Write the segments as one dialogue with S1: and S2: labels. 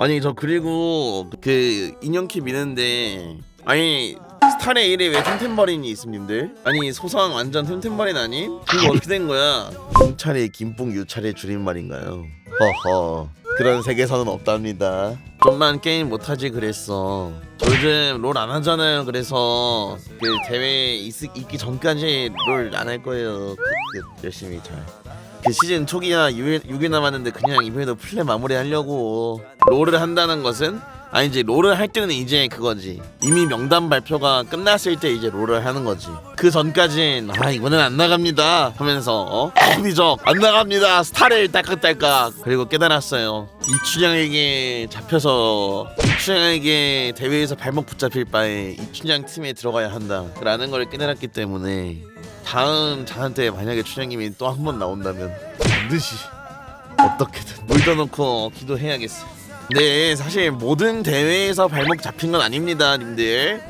S1: 아니 저 그리고 그 인형키 미는데 아니 스타의 1에 왜 템템버린이 있습님들? 아니 소상 완전 템템버린 아님? 그거 어떻게 된 거야? 공차례 김뽕 유차례 줄임말인가요? 허허 그런 세계선은 없답니다 좀만 게임 못하지 그랬어 저 요즘 롤 안 하잖아요 그래서 그 대회 있, 있기 전까지 롤 안 할 거예요 그, 그, 열심히 잘 그 시즌 초기야 6일, 6일 남았는데 그냥 이번에도 플레 마무리 하려고 롤을 한다는 것은 아니 이제 롤을 할 때는 이제 그거지. 이미 명단 발표가 끝났을 때 이제 롤을 하는 거지. 그 전까진 아 이번엔 안 나갑니다 하면서 어? 비적 안 나갑니다. 스타를 딸깍딸깍. 그리고 깨달았어요. 이춘향에게 잡혀서 이춘향에게 대회에서 발목 붙잡힐 바에 이춘향 팀에 들어가야 한다. 라는 걸 깨달았기 때문에 다음 자한테 만약에 춘향님이 또 한 번 나온다면 반드시 어떻게든 물 떠놓고 기도해야겠어. 네, 사실 모든 대회에서 발목 잡힌 건 아닙니다, 님들.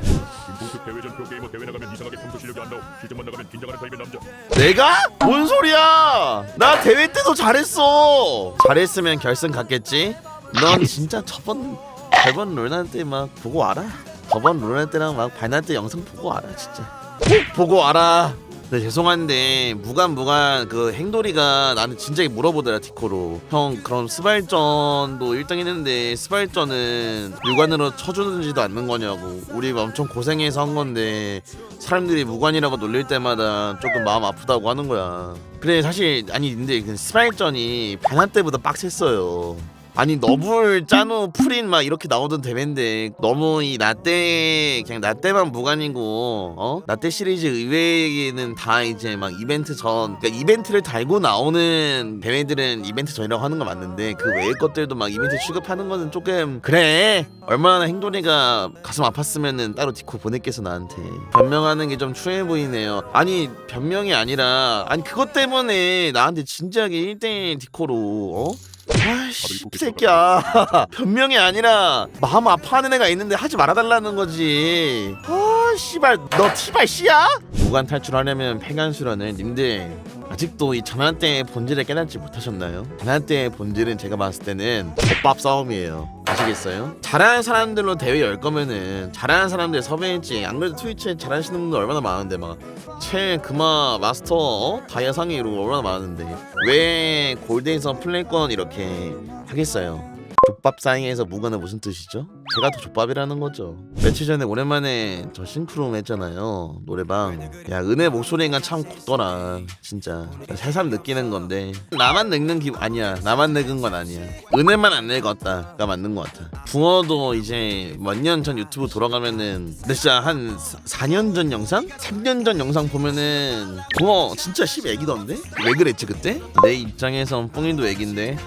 S2: 김풍수 대회전 프로게이머 대회 나가면 이상하게 평소 실력이 안 나오 실전만 나가면 긴장하는 타입의 남자
S1: 내가? 뭔 소리야? 나 대회 때도 잘했어. 잘했으면 결승 갔겠지. 넌 진짜 저번 저번 롤난 때막 보고 와라. 저번 롤난 때랑 막 발난 때 영상 보고 와라, 진짜. 꼭 보고 와 라. 네, 죄송한데 무관 무관 그 행돌이가 나는 진작에 물어보더라 디코로. 형 그럼 스발전도 1등 했는데 스발전은 유관으로 쳐주는지도 않는 거냐고. 우리 엄청 고생해서 한 건데 사람들이 무관이라고 놀릴 때마다 조금 마음 아프다고 하는 거야. 그래 사실 아니 근데 그 스발전이 반한 때보다 빡셌어요 아니 너블 짜누 프린 막 이렇게 나오던 대회인데 너무 이 나때 그냥 나때만 무관이고 어? 나때 시리즈 의외에는 다 이제 막 이벤트 전 그러니까 이벤트를 달고 나오는 대회들은 이벤트 전이라고 하는 거 맞는데 그 외의 것들도 막 이벤트 취급하는 거는 조금 그래. 얼마나 행돌이가 가슴 아팠으면은 따로 디코 보냈겠어 나한테. 변명하는 게 좀 추해 보이네요. 아니 변명이 아니라 아니 그것 때문에 나한테 진지하게 1대1 디코로 어 아이씨 새끼야. 변명이 아니라 마음 아파하는 애가 있는데 하지 말아달라는 거지. 아 씨발 너 티발 씨야? 무관 탈출하려면 폐간수라는 님들 아직도 이 전환대의 본질을 깨닫지 못하셨나요? 전환대의 본질은 제가 봤을 때는 덮밥 싸움이에요 아시겠어요? 잘하는 사람들로 대회 열 거면은 잘하는 사람들 섭외했지 안 그래도 트위치에 잘하시는 분들 얼마나 많은데 막최 금화 마스터 어? 다이아 상위 이러고 얼마나 많은데 왜 골드에서 플레이권 이렇게 하겠어요 족밥 사이에서 무관은 무슨 뜻이죠? 제가 더 족밥이라는 거죠. 며칠 전에 오랜만에 저 싱크룸 했잖아요. 노래방. 야 은혜 목소리가 참 곱더라. 진짜 새삼 느끼는 건데 나만 늙는 기분 아니야. 나만 늙은 건 아니야. 은혜만 안 늙었다가 맞는 것 같아. 붕어도 이제 몇 년 전 유튜브 돌아가면은 근데 진짜 한 4년 전 영상? 3년 전 영상 보면은 붕어 진짜 10 애기던데? 왜 그랬지 그때? 내 입장에선 뿡이도 애긴데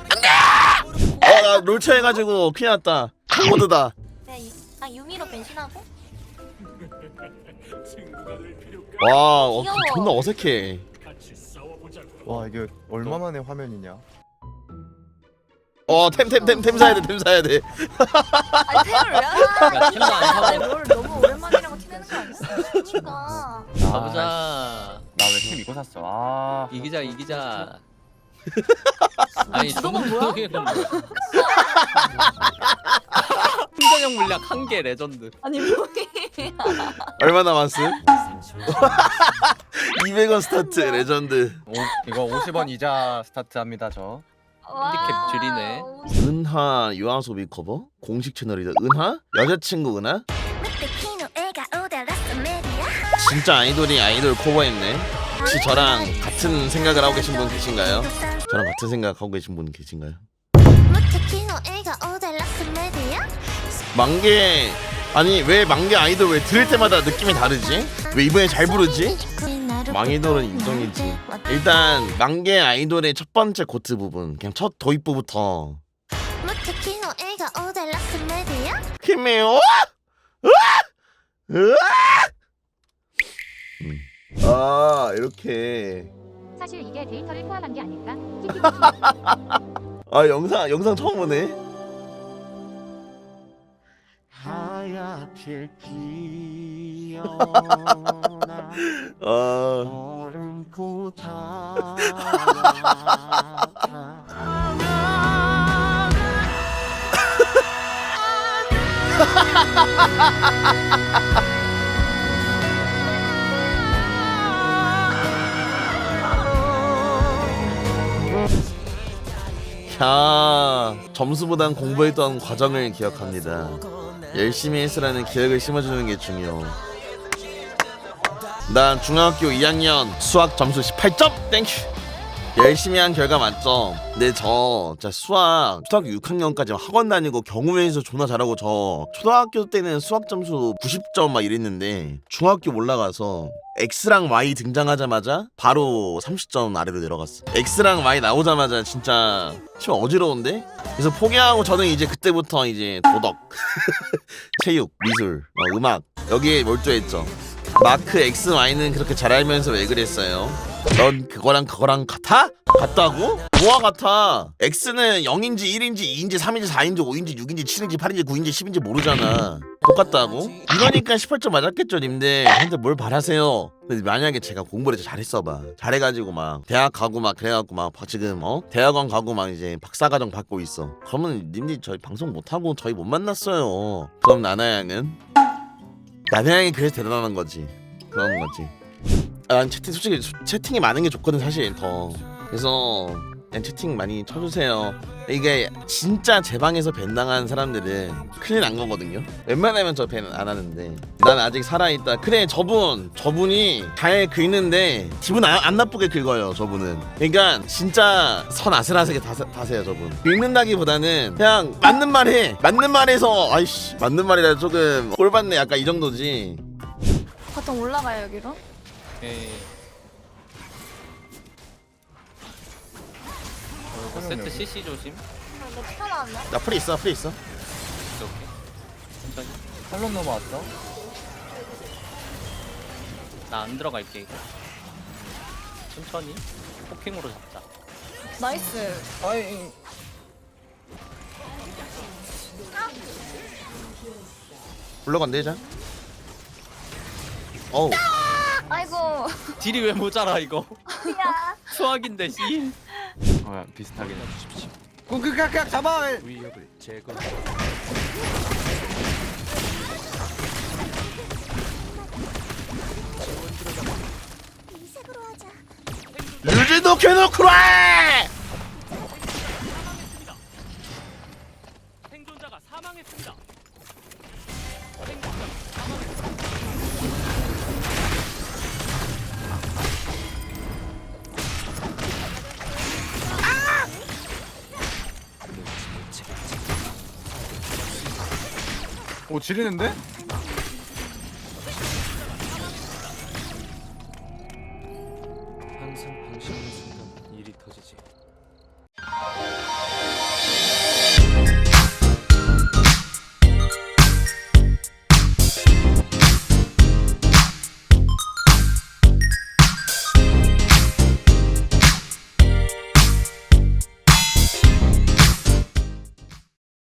S1: 어나 롤차 해가지고 큰일 났다 모드다
S3: 네, 이- 아 유미로 변신하고
S1: 와 어,
S3: 귀여워.
S1: 존나 어색해
S4: 와 이게 얼마만의 화면이냐?
S1: 어 템 템 템 템 사야 돼 템 사야 돼
S3: 아니 템을 왜?
S5: 야, 템도 안 사고.
S3: 아니 뭘 너무 오랜만이라고 티내는 거 아니야? 그러니까
S5: 가보자.
S4: 나왜 팀 이거 샀어? 아
S5: 이기자 이기자. 아니
S3: 주동은 뭐야?
S5: 뭐야? 풍전형 물약 한 개 레전드.
S3: 아니 뭐해?
S1: 얼마 남았음? 200원 스타트 레전드
S4: 오, 이거 50원 이자 스타트합니다 저.
S5: 핸디캡 줄이네.
S1: 은하 유아소비 커버? 공식 채널이다 은하? 여자친구 은하? 진짜 아이돌이 아이돌 커버했네 혹시 저랑 같은 생각을 하고 계신 분 계신가요? 저랑 같은 생각하고 계신 분 계신가요? 만개 아니 왜 만개 아이돌 왜 들을 때마다 느낌이 다르지? 왜 이번에 잘 부르지? 망이돌은 인정이지 일단 만개 아이돌의 첫 번째 고트 부분 그냥 첫 도입부부터 힘이요? 음. 아 이렇게
S6: 사실 이게 데이터를 포함한 게 아닐까?
S1: 아 영상 영상 처음 보네.
S7: 하얗게 피어나
S1: 아.
S7: 얼음 고타
S1: 야 점수보단 공부했던 과정을 기억합니다. 열심히 했으라는 기억을 심어주는 게 중요. 난 중학교 2학년 수학 점수 18점 땡큐. 열심히 한 결과 맞죠. 근데 저 진짜 수학 초등학교 6학년까지 학원 다니고 경우에서 존나 잘하고 저 초등학교 때는 수학 점수 90점 막 이랬는데 중학교 올라가서 X랑 Y 등장하자마자 바로 30점 아래로 내려갔어. X랑 Y 나오자마자 진짜 좀 어지러운데? 그래서 포기하고 저는 이제 그때부터 이제 도덕, 체육, 미술, 어, 음악 여기에 몰두했죠. 마크 X, Y는 그렇게 잘 알면서 왜 그랬어요? 넌 그거랑 그거랑 같아? 같다고? 뭐가 같아? X는 0인지 1인지 2인지 3인지 4인지 5인지 6인지 7인지 8인지 9인지 10인지 모르잖아 똑같다고? 이러니까 18점 맞았겠죠 님들 근데 뭘 바라세요 근데 만약에 제가 공부를 잘했어 봐 잘해가지고 막 대학 가고 막 그래갖고 막 지금 어? 대학원 가고 막 이제 박사과정 받고 있어 그러면 님들 저희 방송 못하고 저희 못 만났어요 그럼 나나양은? 나나양이 그래서 대단한 거지 그런 거지 아, 난 채팅 솔직히 수- 채팅이 많은 게 좋거든 사실 더. 그래서 채팅 많이 쳐주세요. 이게 진짜 제 방에서 밴 당한 사람들은 큰일 난 거거든요. 웬만하면 저 밴 안 하는데. 난 아직 살아있다. 그래 저분 저분이 잘 긁는데 기분 안, 안 나쁘게 긁어요 저분은. 그러니까 진짜 선 아슬아슬하게 다세, 다세요 저분. 긁는다기보다는 그냥 맞는 말해. 맞는 말에서 아이씨 맞는 말이라 조금 꼴받네. 약간 이 정도지.
S3: 바텀 올라가요 여기로?
S5: 오케이. 어, 이거 세트 CC 조심.
S3: 나왔네?
S1: 나 프리 있어 프리 있어
S5: 오케이. 천천히.
S4: 탈론 넘어왔어?
S5: 나 안 들어갈게 이거. 천천히. 포킹으로 잡자.
S3: 나이스
S4: 아이
S1: 올라간대 자 어우
S3: 아이고
S5: 딜이 왜 모자라 이거?
S3: 야
S5: 수학인데 씨.
S7: 어, 비슷하게 해주십시오.
S4: 꾹꾹깍깍 잡아
S7: 위협을 제거.
S1: 유진도 캐노크라
S5: 생존자가 사망했습니다.
S4: 오 지리는데?